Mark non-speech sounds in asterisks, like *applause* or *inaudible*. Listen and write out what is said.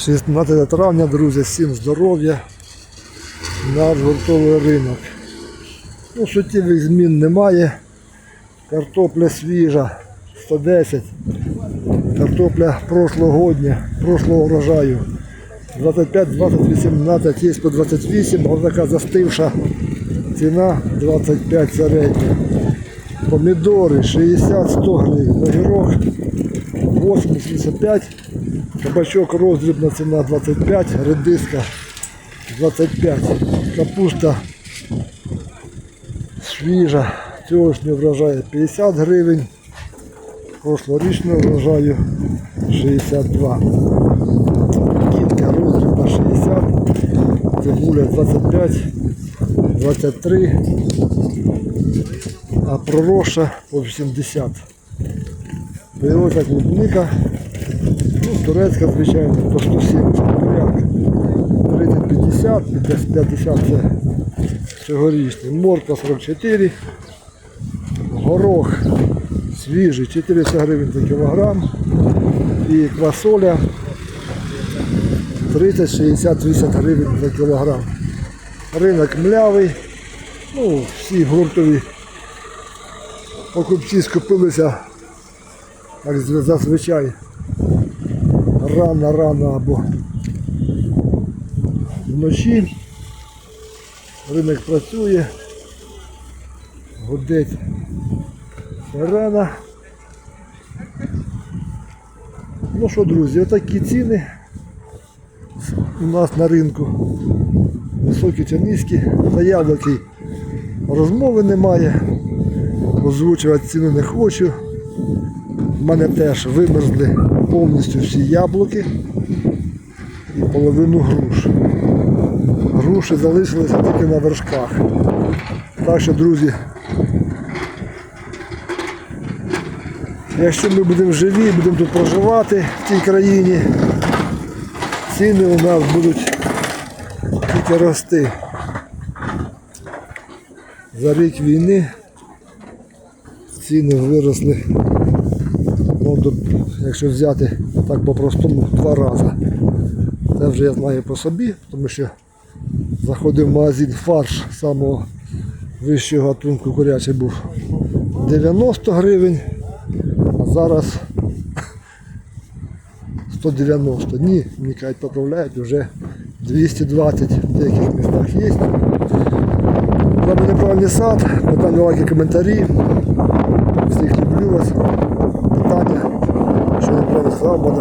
16 травня, друзі, всім здоров'я. Наш гуртовий ринок. Ну, суттєвих змін немає. Картопля свіжа 110. Картопля прошлогодня, прошлого врожаю. 25, 20, 18, є по 28, ось така застивша ціна 25 середня. Помідори 60-100 гривень, огірок 85, кабачок роздрібна ціна 25, редиска 25, капуста свіжа, цьогорічний врожаю 50 гривень, прошлорічного врожаю 62. Кінка роздрібна 60, цибуля 25, 23, а пророша по 80. Вирока клубника, Ну, турецька, звичайно, по 170 порядка. 30-50, 50 це цьогорічний. Морква 44, горох свіжий 400 гривень за кілограм і квасоля 30-60-80 гривень за кілограм. Ринок млявий, ну, всі гуртові покупці скупилися, як зазвичай, рано-рано або вночі. Ринок працює, гудить сирена. Ну що, друзі, отакі ціни у нас на ринку. Високі чи низькі. За яблуки розмови немає. Озвучувати ціну не хочу. У мене теж вимерзли повністю всі яблуки і половину груш. Груші залишилися тільки на вершках. Так що, друзі, якщо ми будемо живі, будемо тут проживати в цій країні, ціни у нас будуть тільки рости. За рік війни ціни виросли, ну, якщо взяти так по-простому, два рази. Це вже я знаю по собі, тому що заходив в магазин фарш самого вищого гатунку курячий був 90 гривень, а зараз *laughs* 190. Ні, мені кажуть, поправляють, вже 220 в деяких містах є. З неправильний сад, питання лайки, коментарі. Всіх люблю вас принесли, буде